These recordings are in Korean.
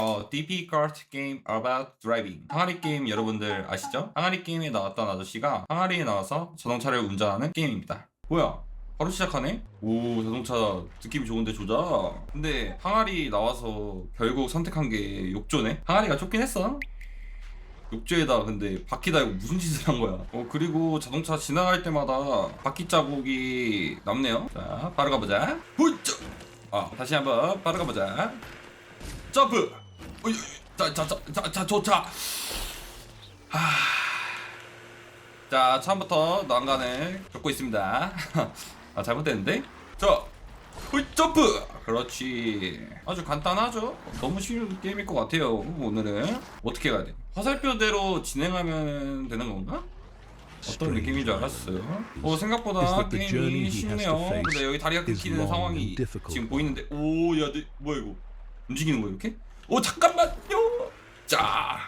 어, DP Kart Game About Driving. 항아리 게임 여러분들 아시죠? 항아리 게임에 나왔던 아저씨가 항아리에 나와서 자동차를 운전하는 게임입니다. 뭐야? 바로 시작하네? 오, 자동차 느낌이 좋은데 조작. 근데 항아리 나와서 결국 선택한 게 욕조네? 항아리가 좁긴 했어. 욕조에다 근데 바퀴 달고 무슨 짓을 한 거야? 어 그리고 자동차 지나갈 때마다 바퀴 자국이 남네요. 자 바로 가보자. 후이짜. 아 다시 한번 바로 가보자. 점프. 자, 자, 자, 자, 자, 좋자. 하. 자, 처음부터 난간을 겪고 있습니다. 아, 잘못됐는데? 자, 후 점프. 그렇지. 아주 간단하죠? 너무 쉬운 게임일 것 같아요. 오늘은 어떻게 가야 돼? 화살표대로 진행하면 되는 건가? 어떤 느낌인 줄 알았어요. 어 생각보다 게임이 쉽네요. 근데 여기 다리가 끊기는 상황이. 지금 보이는데 오야 네, 뭐야 이거 움직이는 거야 이렇게? 오 잠깐만요. 자,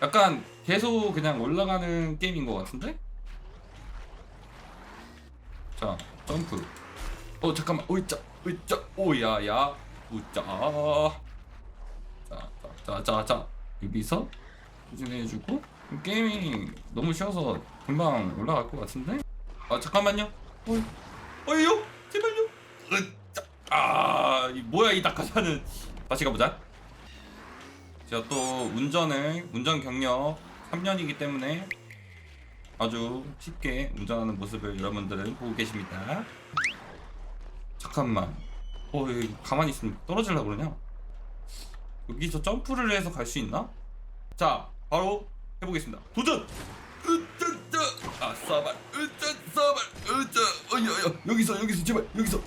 약간 계속 그냥 올라가는 게임인 것 같은데? 자 점프. 어 잠깐만 오이짜 오이짜 오야야 우짜. 자 자 자자 여기서 후진해주고 게임이 너무 쉬워서 금방 올라갈 것 같은데? 아 잠깐만요. 어이, 어이요? 제발요. 으짜. 아, 이 뭐야 이 낙하산은. 다시 가보자. 제가 또 운전을 운전 경력 3년이기 때문에 아주 쉽게 운전하는 모습을 여러분들은 보고 계십니다. 잠깐만. 어, 가만히 있으면 떨어질라 그러냐? 여기서 점프를 해서 갈 수 있나? 자, 바로 해보겠습니다. 도전! 으짜짜! 아싸발! 으짜 싸발! 으짜! 어이야, 여기서, 여기서, 제발, 여기서!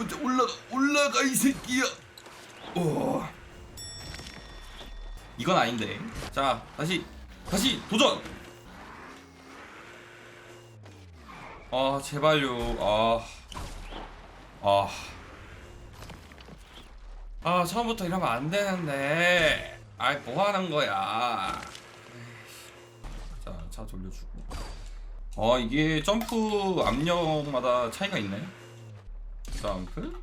으짜, 올라가, 올라가, 이 새끼야! 오. 이건 아닌데. 자, 다시, 다시, 도전! 아, 제발요. 아. 아. 아, 처음부터 이러면 안 되는데. 아이, 뭐 하는 거야. 자, 차 돌려주고. 아, 이게 점프 압력마다 차이가 있네. 점프.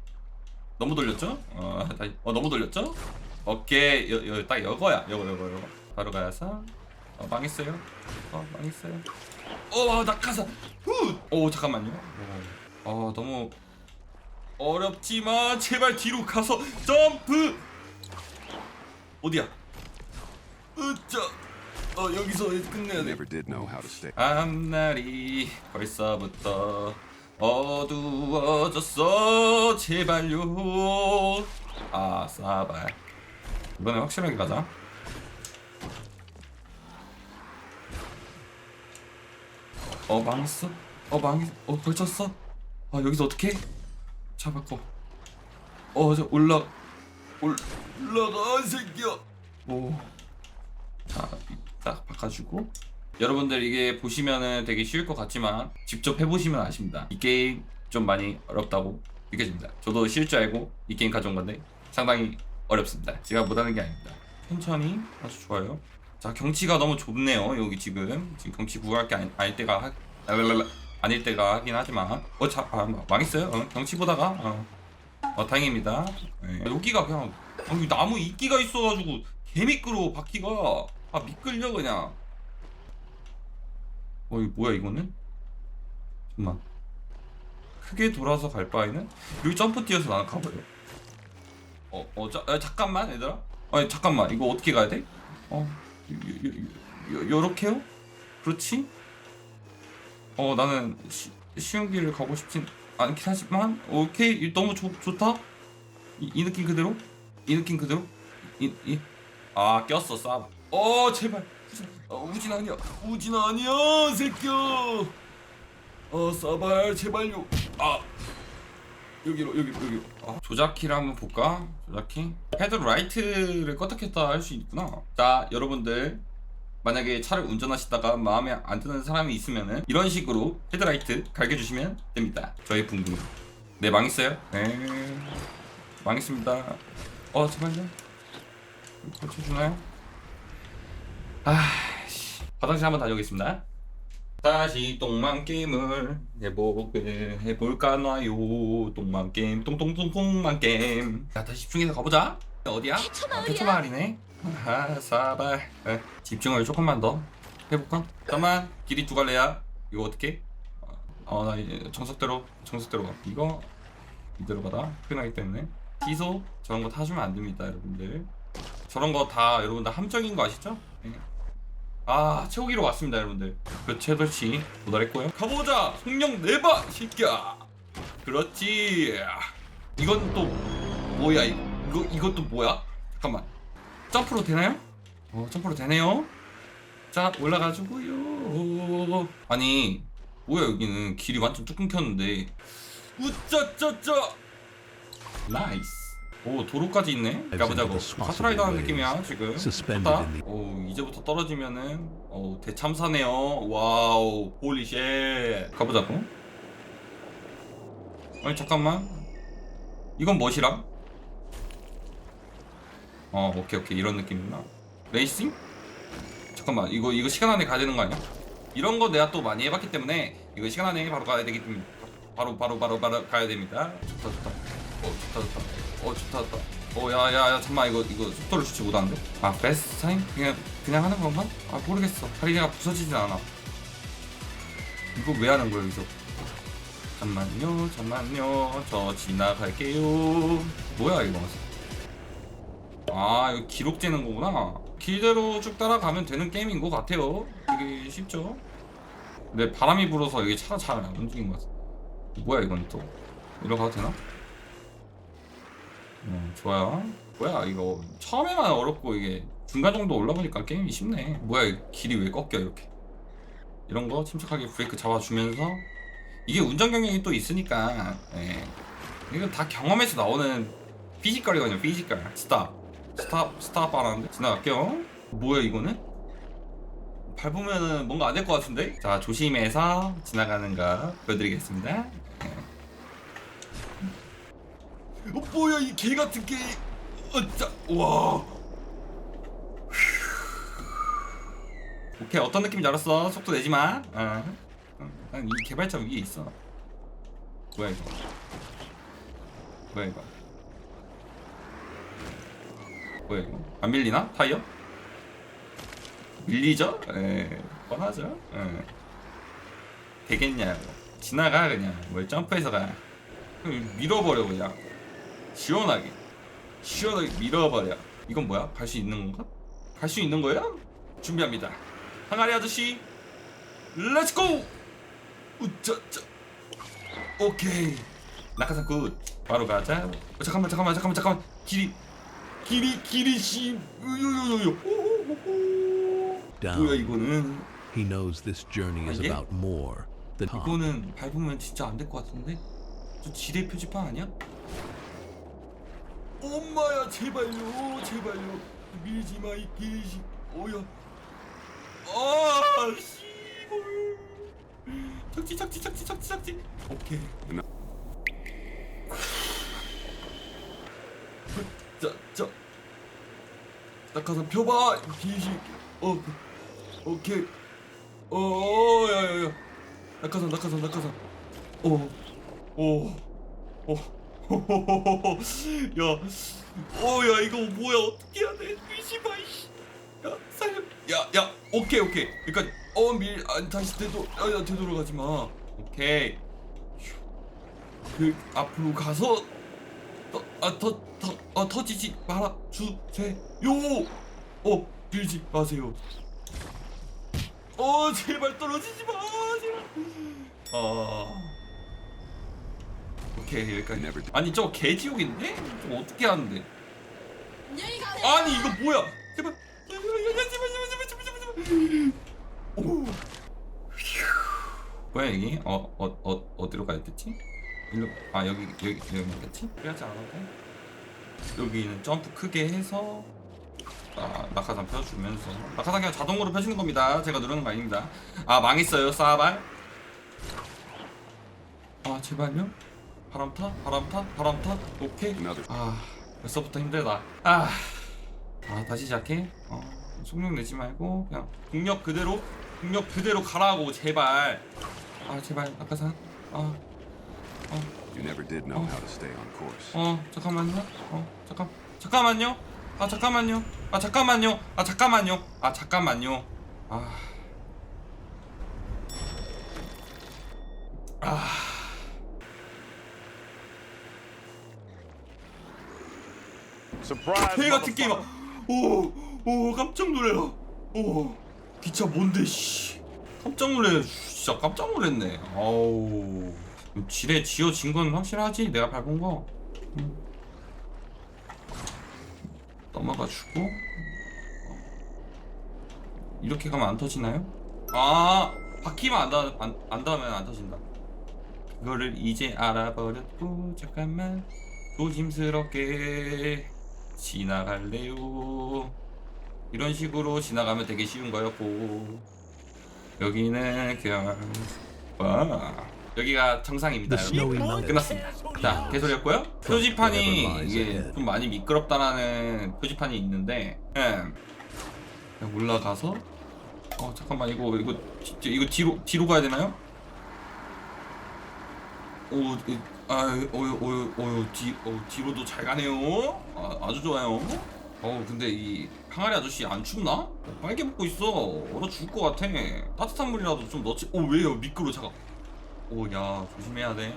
너무 돌렸죠? 어, 다시. 어, 너무 돌렸죠? 오케이. 여, 여, 딱 여거야. 여거, 여거, 여거. 바로 가서. 어, 망했어요. 어, 망했어요. 어, 낙하산. 후! 오, 잠깐만요. 어, 너무 어렵지만 제발 뒤로 가서 점프. 어디야? 으짜. 어 여기서 끝내야 돼. 앞날이 벌써부터 어두워졌어 제발요. 아 싸발. 이번에 확실하게 가자. 어 망했어? 어 망했? 어 걸쳤어? 아 여기서 어떻게? 차 바꿔. 어저 올라 올 올라가 이 새끼야. 오. 자, 딱 바꿔주고 여러분들 이게 보시면은 되게 쉬울 것 같지만 직접 해보시면 아십니다. 이 게임 좀 많이 어렵다고 느껴집니다. 저도 쉬울 줄 알고 이 게임 가져온 건데 상당히 어렵습니다. 제가 못하는 게 아닙니다. 천천히 아주 좋아요. 자 경치가 너무 좁네요. 여기 지금 지금 경치 구할 게 아니, 아닐 때가 하, 아닐 때가 하긴 하지만 어자 아, 망했어요. 어, 경치 보다가 어, 어 다행입니다. 네. 여기가 그냥 여기 나무 이끼가 있어가지고 개 미끄러워 바퀴가 아 미끌려 그냥 어 이거 뭐야 이거는 잠깐만 크게 돌아서 갈 바에는 여기 점프 뛰어서 나는 가버려 어 어 자, 아, 잠깐만 얘들아 아니 잠깐만 이거 어떻게 가야 돼? 어 요, 요, 요, 요, 요렇게요? 그렇지? 어 나는 시, 쉬운 길을 가고 싶진 않긴 하지만 오케이 너무 좋, 좋다 이, 이 느낌 그대로 이 느낌 그대로 이, 이. 아 꼈어 싸. 어 제발 어, 우진 아니야 우진 아니야 새끼야 어 싸발 제발요 아 여기로 여기로 여기로. 아, 조작키를 한번 볼까? 조작키? 헤드 라이트를 껐다 켰다 할 수 있구나. 자 여러분들. 만약에 차를 운전하시다가 마음에 안 드는 사람이 있으면은 이런 식으로 헤드라이트 갈겨주시면 됩니다. 저희 붕붕. 네 망했어요? 네. 망했습니다. 어 제발요. 고쳐주나요? 아씨. 화장실 한번 다녀오겠습니다 다시 똥망 게임을 해보게 해볼까나요 똥망 게임 똥똥똥똥망 게임 자 다시 집중해서 가보자 어디야? 아, 태초마을이네. 아, 사발. 네, 집중을 조금만 더 해볼까? 잠깐만. 길이 두 갈래야. 이거 어떻게? 어, 나 이제 정석대로 정석대로 가. 이거 이대로 가다 끝나기 때문에 기소 저런 거 타주면 안 됩니다, 여러분들. 저런 거 다 여러분들 함정인 거 아시죠? 네. 아 채우기로 왔습니다, 여러분들. 그 최도치 도달했고요. 가보자, 송영 네바 새끼야. 그렇지. 이건 또 뭐야 이거? 이것도 뭐야? 잠깐만. 점프로 되나요? 어 점프로 되네요. 자 올라가지고요. 아니 뭐야 여기는 길이 완전 뚝 끊겼는데. 우짜짜짜. 나이스. 오 도로까지 있네. 가보자고. 카트라이더 하는 느낌이야 지금. 좋다. 오 이제부터 떨어지면은 오 대참사네요. 와우 홀리쉣. 가보자고. 아니 잠깐만. 이건 멋이랑? 어 오케이 오케이 이런 느낌이구나 레이싱? 잠깐만 이거 이거 시간 안에 가야 되는 거 아니야? 이런 거 내가 또 많이 해봤기 때문에 이거 시간 안에 바로 가야 되기 때문에 바로 바로 바로 바로 가야 됩니다 좋다 좋다 어 좋다 좋다 어 좋다 좋다. 어 야야야 잠만 이거 이거 속도를 주지 못하는데? 아 베스트 타임? 그냥 그냥 하는 건가? 아 모르겠어. 다리가 부서지진 않아. 이거 왜 하는 거야 여기서? 잠만요 잠만요. 저 지나갈게요. 뭐야 이거? 아 이거 기록 재는 거구나. 길대로 쭉 따라가면 되는 게임인 것 같아요. 되게 쉽죠? 근데 바람이 불어서 여기 차가 잘 안 움직인 것 같아. 뭐야 이건 또? 이러 가도 되나? 음 좋아요 뭐야 이거 처음에만 어렵고 이게 중간 정도 올라보니까 게임이 쉽네 뭐야 이 길이 왜 꺾여 이렇게 이런 거 침착하게 브레이크 잡아주면서 이게 운전 경력이 또 있으니까 예. 이거 다 경험에서 나오는 피지컬이거든요 피지컬 스탑 스탑 스탑 하는데 지나갈게요 뭐야 이거는? 밟으면은 뭔가 안 될 것 같은데? 자 조심해서 지나가는 거 보여드리겠습니다 예. 어 뭐야 이 개 같은 게 어짜 와 오케이 어떤 느낌인지 알았어 속도 내지 마 어. 난이 개발자 위에 있어. 뭐야 이거? 뭐야 이거? 뭐야 이거? 안 밀리나? 타이어? 밀리죠? 에, 뻔하죠. 에. 되겠냐고. 지나가 그냥. 뭘 점프해서 가. 밀어버려 그냥. 시원하게. 시원하게 밀어버려. 이건 뭐야? 갈 수 있는 건가? 갈 수 있는 거야? 준비합니다. 항아리 아저씨, 렛츠고! 우짜짜 오케이 낙하산 굿 바로 가자 어, 잠깐만 잠깐만 잠깐만 잠깐만 길이 길이 길이 씨 요요요요 뭐야. 이거는 He knows this journey is 아, 이게? about more than. 이거는 밟으면 진짜 안 될 것 같은데 저 지뢰 표지판 아니야? 엄마야 제발요 제발요. 밀지 마이 개시 오야 아 씨발. 착지 착지 착지 착지 착지. 오케이. 자자. 낙하산 펴봐 이 개시 어 오케이. 어 야야야. 낙하산 낙하산 낙하산 어, 오오오 야, 어, 야, 이거 뭐야? 어떻게 해야 돼? 미시마, 이씨. 야, 살려. 야, 야, 오케이, 오케이. 그러니까, 어, 밀, 아, 다시 되도, 아, 야, 되돌아가지 마. 오케이. 휴. 그, 앞으로 가서, 더, 아, 더, 더, 어, 터지지 말아 주세요. 어, 밀지 마세요. 어, 제발 떨어지지 마, 제발. 아. 오케이 여기까지? 아니 저거 개지옥인데? 어떻게 하는데. 아니 이거 뭐야? 제발. 제발 제발 제발 제발 제발 제발 오 휴. 뭐야 여기 어 어 어 어디로 가야 되지? 일로 아 여기 여기 여기 맞겠지? 그래야지 않아도 여기는 점프 크게 해서 아, 낙하산 펴주면서. 낙하산 그냥 자동으로 펴지는 겁니다. 제가 누르는 거 아닙니다. 아 망했어요 싸발. 아 제발요 바람 타 바람 타 바람 타 오케이 아 벌써부터 힘들다 아, 아 다시 시작해 어 속력 내지 말고 그냥 국력 그대로 국력 그대로 가라고 제발 아 제발 낙하산 You never did know how to stay on course. 어 잠깐만요 어 잠깐 잠깐만요. 아 잠깐만요. 아 잠깐만요. 아 잠깐만요. 아 잠깐만요. 아. 아. 개 같은 게임. motherfucker. 오, 오 깜짝 놀래라. 오, 기차 뭔데 씨. 깜짝 놀래. 진짜 깜짝 놀랐네. 아우. 지뢰 지어진 건 확실하지? 내가 밟은 거. 음. 넘어가 주고. 이렇게 가면 안 터지나요? 아, 바퀴만 안, 닿, 안, 안 닿으면 안 터진다. 그거를 이제 알아버렸고 잠깐만 조심스럽게 지나갈래요. 이런 식으로 지나가면 되게 쉬운 거였고 여기는 그냥 와 여기가 정상입니다. 여러분. 끝났습니다. 자 개소리였고요. 표지판이 이게 좀 많이 미끄럽다라는 표지판이 있는데 예. 그냥 올라가서 어 잠깐만 이거 이거 이거 뒤로 뒤로 가야 되나요? 오, 이- 아, 어유, 어유, 어유, 뒤, 어, 뒤로도 잘 가네요. 아, 아주 좋아요. 어, 근데 이 항아리 아저씨 안 춥나? 어, 빨개 벗고 있어. 얼어 죽을 것 같아. 따뜻한 물이라도 좀 넣지. 오, 왜요? 미끄러, 잠깐. 오, 야, 조심해야 돼.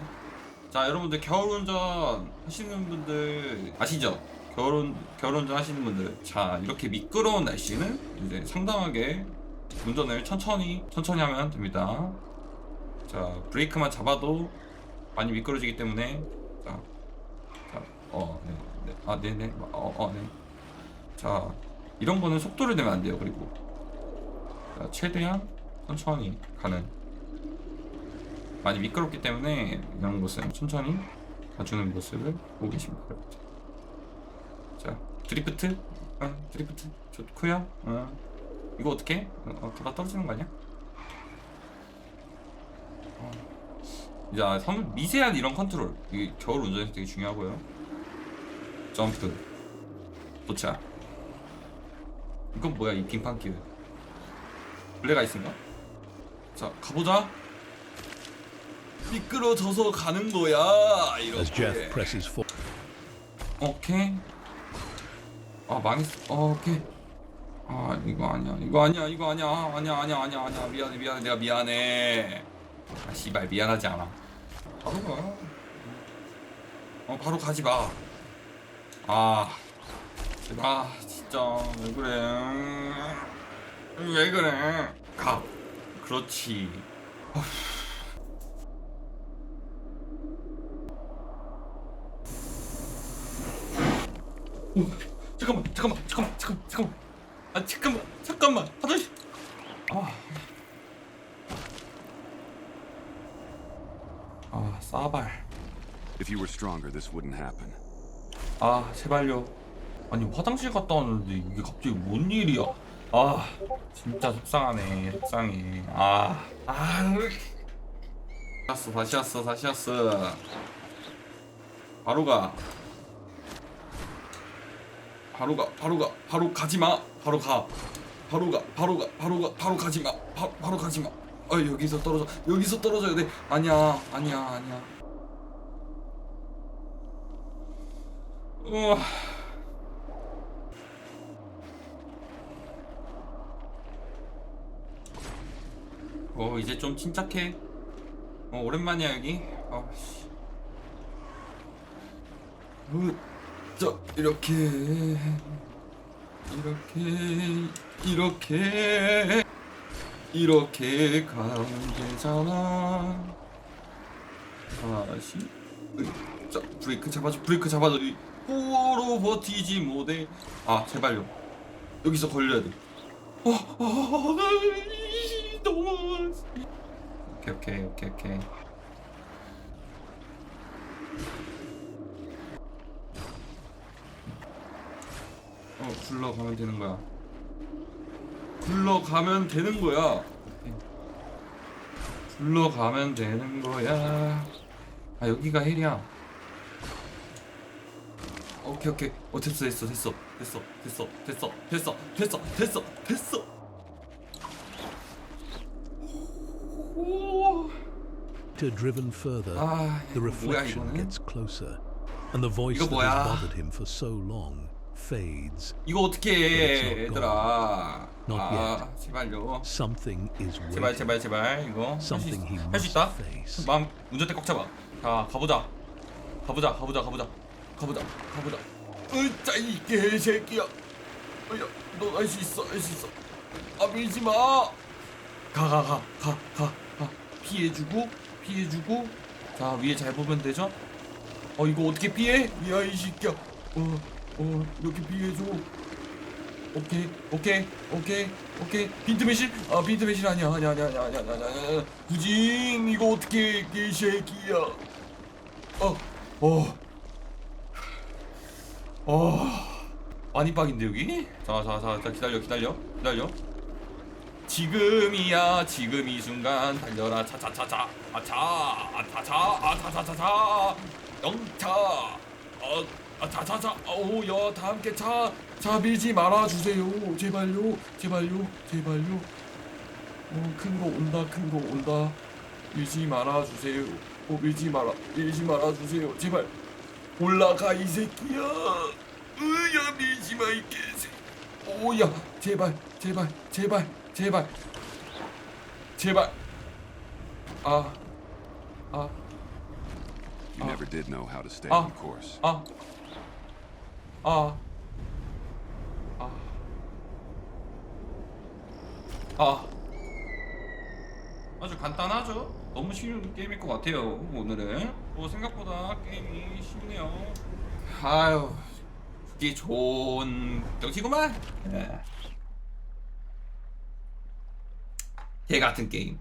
자, 여러분들 겨울 운전 하시는 분들 아시죠? 겨울 운전 하시는 분들, 자, 이렇게 미끄러운 날씨는 이제 상당하게 운전을 천천히 천천히 하면 됩니다. 자, 브레이크만 잡아도 많이 미끄러지기 때문에 자, 자, 어, 네, 네, 아, 네, 네, 어, 어, 네. 자, 이런 거는 속도를 내면 안 돼요. 그리고 자, 최대한 천천히 가는 많이 미끄럽기 때문에 이런 것은 천천히 가주는 모습을 보고 계십니다. 자, 드리프트, 어, 드리프트 좋고요. 어, 이거 어떻게? 어, 어, 다 떨어지는 거 아니야? 자, 선 미세한 이런 컨트롤. 이게 겨울 운전에서 되게 중요하고요. 점프. 도착. 이건 뭐야, 이 빙판길. 블랙 아이스인가? 자, 가보자. 미끄러져서 가는 거야. 이렇게. 오케이. 아, 망했어. 어, 오케이. 아, 이거 아니야. 이거 아니야. 이거 아니야. 아니야, 아니야, 아니야, 아니야. 미안해, 미안해. 내가 미안해. 아, 씨발, 미안하지 않아. 바로 가. 어, 바로 가지 마. 아, 아, 진짜 왜 그래? 왜 그래? 가. 그렇지. 오, 잠깐만, 잠깐만, 잠깐만, 잠깐만, 잠깐만. 아, 잠깐만. 화장실. 아. 아, 싸발. If you were stronger, this wouldn't happen. 아 제발요. 아니 화장실 갔다 왔는데 이게 갑자기 뭔 일이야? 아 진짜 속상하네 속상해. 아아 다시 왔어 다시 왔어 다시 왔어. 바로 가. 바로 가 바로 가 바로 가지마. 바로 가. 바로 가 바로 가 바로 가 바로 가지마. 바, 바로 가지마. 아 여기서 떨어져 여기서 떨어져야 돼. 아니야 아니야 아니야 우와. 어 이제 좀 침착해. 어 오랜만이야 여기. 어 씨. 으저 이렇게 이렇게 이렇게 이렇게 가면 되잖아. 다시 으, 자 브레이크 잡아줘 브레이크 잡아줘 이 호로 버티지 못해. 아 제발요. 여기서 걸려야 돼. 어, 오케이 오케이 오케이 오케이. 어 굴러가면 되는 거야. 굴러가면 되는 거야. 굴러가면 되는 거야. 아 여기가 헬이야 오케이 오케이 어 됐어 됐어 됐어 됐어 됐어 됐어 됐어 됐어 됐어 됐어 오. driven further, 아 the 뭐야 reflection 이거는 gets closer, and the voice that has 뭐야? bothered him for so long fades. 이거 어떻게 해 얘들아 Not 아 제발요 Something is 제발 waiting. 제발 제발 이거 할수 Something he 할수 must 있다 face. 마음 운전대 꽉 잡아 자 가보자 가보자 가보자 가보자 가보자 가보자. 으짜 이 개새끼야. 어야 너할수 있어 할 수 있어. 아 밀지 마 가 가 가 가 가 가. 피해주고 피해주고. 자 위에 잘 보면 되죠? 어 이거 어떻게 피해? 야 이 새끼야. 어어 이렇게 피해줘. 오케이 오케이 오케이 오케이. 빈트 매실? 아 빈트 매실 아니야 아니야 아니야 아니야 아니야 아니야 아니야 구진 이거 어떻게 해, 개새끼야. 어어 어 많이 빡인데 여기? 자자 자 기다려 기다려 기다려. 지금이야 지금 이 순간. 달려라 차차차차. 아차 아차차 아차차차차. 영차. 어 아차차차. 오야 다 함께 차차 밀지 말아 주세요. 제발요 제발요 제발요. 어 큰 거 온다 큰 거 온다. 밀지 말아 주세요. 어 밀지 마라 밀지 말아 주세요. 제발 올라가 이 새끼야 으야 밀지 마 이 개새 오야 제발 제발 제발 제발 제발 아 아, You Ah. never did know how to stay on course. 아, 아, 아, 아. 아주 간단하죠? 너무 쉬운 게임일 것 같아요. 오늘은 뭐 생각보다 게임이 쉽네요. 아유, 그게 좋은 정치구만. 예. 개 같은 게임.